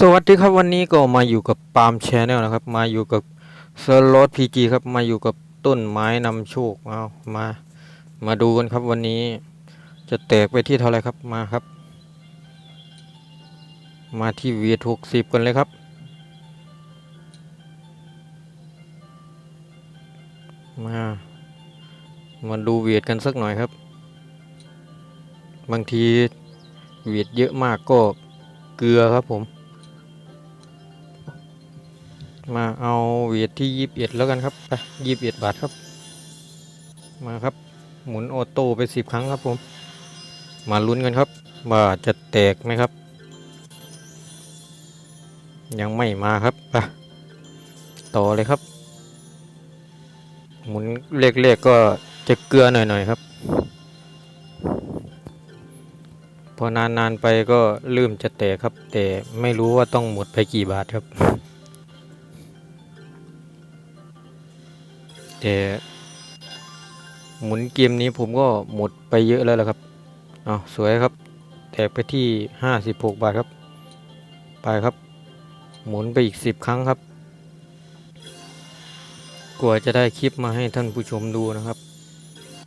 สวัสดีครับวันนี้ก็มาอยู่กับปาล์มแชนแนลนะครับ มาอยู่กับสล็อตพีจีครับมาอยู่กับต้นไม้นำโชคเอามามาดูกันครับวันนี้จะแตกไปที่เท่าไหรครับมาครับ มาที่เวีหกสิบกันเลยครับ มามาดูเวียดกันสักหน่อยครับ บางทีเวียดเยอะมากก็เกลือครับผม มาเอาเวียดที่ยี่สิบเอ็ดแล้วกันครับไปยี่สิบเอ็ดบาทครับ มาครับ หมุนออโต้ไปสิบครั้งครับผม มาลุ้นกันครับ ว่าจะแตกไหมครับ ยังไม่มาครับไปต่อเลยครับ หมุนเลขๆก็จะเกลือหน่อยๆครับ พอนานๆไปก็เริ่มจะแตกครับ แต่ไม่รู้ว่าต้องหมดไปกี่บาทครับ แต่หมุนเกมนี้ผมก็หมดไปเยอะแล้วละครับเอาสวยครับ แตกไปที่ห้าสิบาทครับ ไปครับ หมุนไปอีกสิบครั้งครับกว่าจะได้คลิปมาให้ท่านผู้ชมดูนะครับ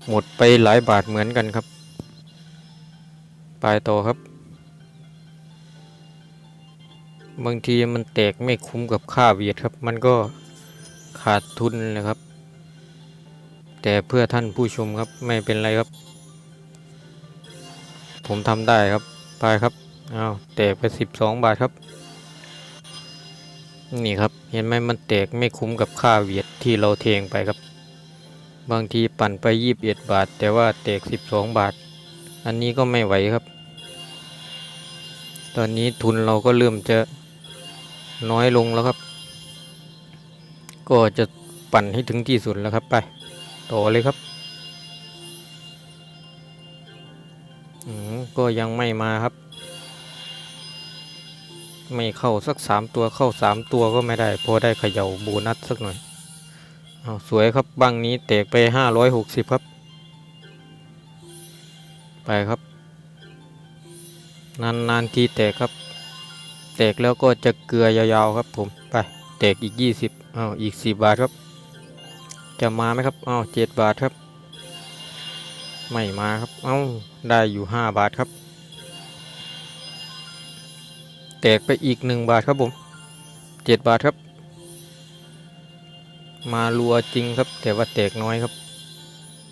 หมดไปหลายบาทเหมือนกันครับ ไปต่อครับ บางทีมันแตกไม่คุ้มกับค่าเวียดครับ มันก็ขาดทุนเลยครับ แต่เพื่อท่านผู้ชมครับไม่เป็นไรครับ ผมทำได้ครับไปครับเอาแตกไปสิบสองบาทครับ นี่ครับเห็นไหมมันแตกไม่คุ้มกับค่าเวียดที่เราเทงไปครับ บางทีปั่นไปยี่สิบเอ็ดบาท แต่ว่าแตกสิบสองบาท อันนี้ก็ไม่ไหวครับ ตอนนี้ทุนเราก็เริ่มจะน้อยลงแล้วครับ ก็จะปั่นให้ถึงที่สุดแล้วครับไป ต่อเลยครับอืมก็ยังไม่มาครับ ไม่เข้าสักสามตัวเข้าสามตัวก็ไม่ได้ พอได้เขย่าโบนัสสักหน่อยเอาสวยครับบังนี้แตกไปห้าร้อยหกสิบครับ ไปครับ นานๆทีแตกครับ แตกแล้วก็จะเกลือยาวๆครับผม ไป แตกอีกยี่สิบอ้าวอีกสิบบาทครับ จะมาไหมครับอ้าวเจ็ดบาทครับ ไม่มาครับ เอ้าได้อยู่ห้าบาทครับ แตกไปอีกหนึ่งบาทครับผมเจ็ดบาทครับ มารัวจริงครับ แต่ว่าแตกน้อยครับ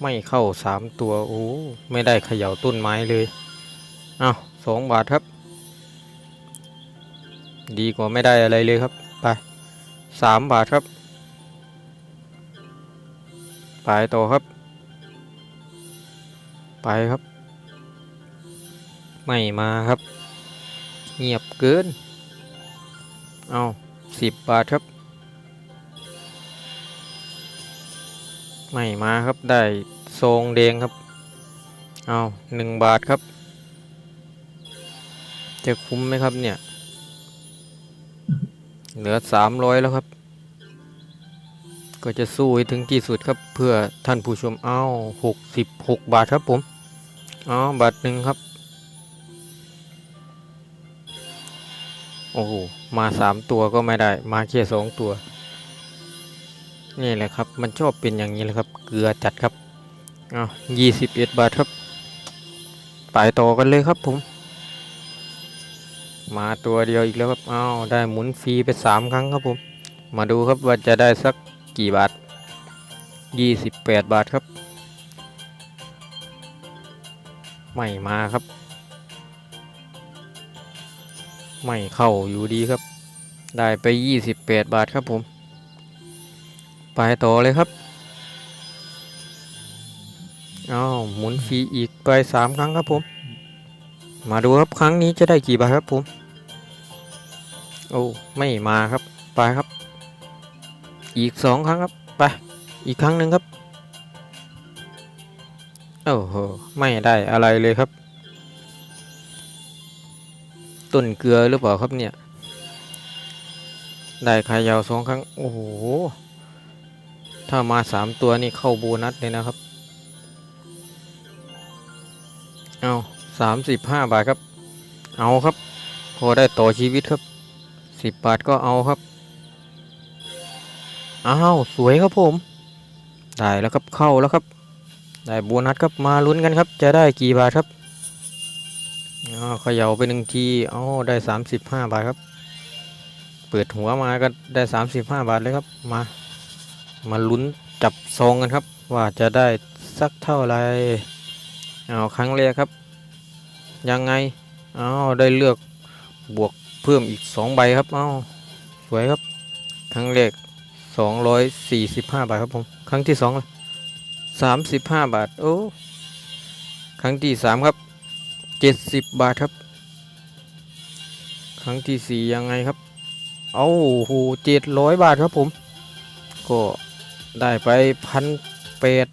ไม่เข้าสามตัว โอ้ ไม่ได้เขย่าต้นไม้เลย เอ้าสองบาทครับ ดีกว่าไม่ได้อะไรเลยครับ ไปสามบาทครับ ไปต่อครับ ไปครับ ไม่มาครับ เงียบเกิน เอาสิบบาทครับ ไม่มาครับได้ซองแดงครับ เอาหนึ่งบาทครับ จะคุ้มไหมครับเนี่ย เหลือสามร้อยแล้วครับ ก็จะสู้ให้ถึงที่สุดครับเพื่อท่านผู้ชมเอาหกสิบหกบาทครับผมเอาบาทหนึ่งครับ โอ้โหมาสามตัวก็ไม่ได้มาแค่สองตัว นี่แหละครับ มันชอบเป็นอย่างนี้แหละครับ เกลือจัดครับเอายี่สิบเอ็ดบาทครับไปต่อกันเลยครับผม มาตัวเดียวอีกแล้วครับอ้าวได้หมุนฟรีไปสามครั้งครับผมมาดูครับว่าจะได้สัก กี่บาทยี่สิบแปดบาทครับ ไม่มาครับ ไม่เข้าอยู่ดีครับ ได้ไปยี่สิบแปดบาทครับผม ไปต่อเลยครับอ้าวหมุนฟรีอีกไปสามครั้งครับผม มาดูครับครั้งนี้จะได้กี่บาทครับผม โอ้ ไม่มาครับ ไปครับ อีกสองครั้งครับ ไป อีกครั้งหนึ่งครับ โอ้โห ไม่ได้อะไรเลยครับ ต้นเกลือหรือเปล่าครับเนี่ย ได้ขายาวสองครั้ง โอ้โห ถ้ามาสามตัวนี่เข้าโบนัสเลยนะครับ เอาสามสิบห้าบาทครับ เอาครับ พอได้ต่อชีวิตครับสิบบาทก็เอาครับ อ้าวสวยครับผม ได้แล้วครับเข้าแล้วครับ ได้โบนัสครับมาลุ้นกันครับ จะได้กี่บาทครับอ้าวเขย่าไปหนึ่งทีอ้าวได้สามสิบห้าบาทครับ เปิดหัวมาก็ได้สามสิบห้าบาทเลยครับมามาลุ้นจับซองกันครับ ว่าจะได้สักเท่าไหรเอาครั้งแรกครับ ยังไงเอาได้เลือกบวกเพิ่มอีกสองใบครับเอาสวยครับ ครั้งแรก สองร้อยสี่สิบห้าบาทครับผม ครั้งที่สองสามสิบห้าบาท โอ้ ครั้งที่สามครับเจ็ดสิบบาทครับ ครั้งที่สี่ยังไงครับ เอาโหเจ็ดร้อยบาทครับผม ก็ได้ไปพันแปด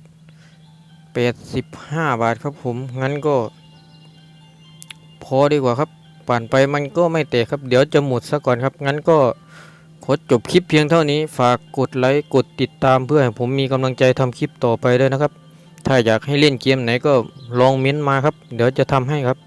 แปดสิบห้าบาทครับผม งั้นก็ พอดีกว่าครับปั่นไปมันก็ไม่แตกครับ เดี๋ยวจะหมดซะก่อนครับ งั้นก็ ขอจบคลิปเพียงเท่านี้ ฝากกดไลค์ กดติดตามเพื่อให้ผมมีกำลังใจทำคลิปต่อไปด้วยนะครับ ถ้าอยากให้เล่นเกมไหนก็ลองเม้นต์มาครับ เดี๋ยวจะทำให้ครับ